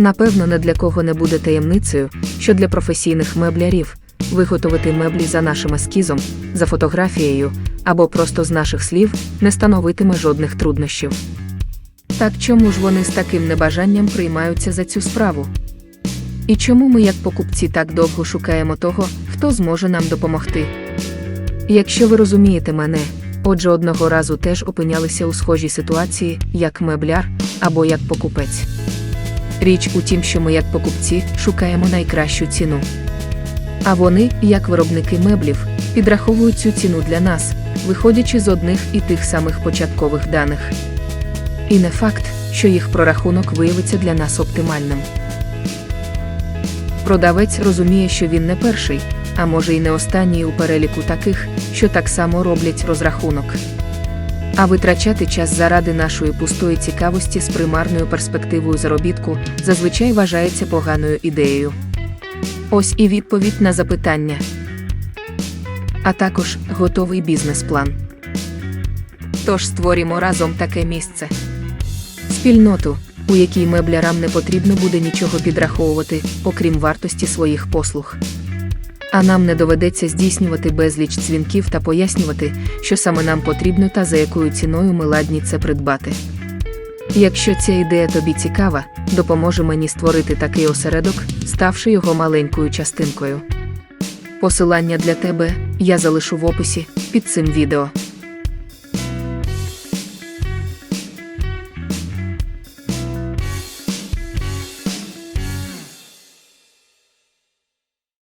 Напевно, не для кого не буде таємницею, що для професійних меблярів виготовити меблі за нашим ескізом, за фотографією або просто з наших слів не становитиме жодних труднощів. Так чому ж вони з таким небажанням приймаються за цю справу? І чому ми, як покупці, так довго шукаємо того, хто зможе нам допомогти? Якщо ви розумієте мене, отже, одного разу теж опинялися у схожій ситуації, як мебляр або як покупець. Річ у тім, що ми, як покупці, шукаємо найкращу ціну. А вони, як виробники меблів, підраховують цю ціну для нас, виходячи з одних і тих самих початкових даних. І не факт, що їх прорахунок виявиться для нас оптимальним. Продавець розуміє, що він не перший, а може й не останній у переліку таких, що так само роблять розрахунок. А витрачати час заради нашої пустої цікавості з примарною перспективою заробітку зазвичай вважається поганою ідеєю. Ось і відповідь на запитання. А також готовий бізнес-план. Тож створімо разом таке місце. Спільноту, у якій меблярам не потрібно буде нічого підраховувати, окрім вартості своїх послуг. А нам не доведеться здійснювати безліч дзвінків та пояснювати, що саме нам потрібно та за якою ціною ми ладні це придбати. Якщо ця ідея тобі цікава, допоможе мені створити такий осередок, ставши його маленькою частинкою. Посилання для тебе я залишу в описі під цим відео.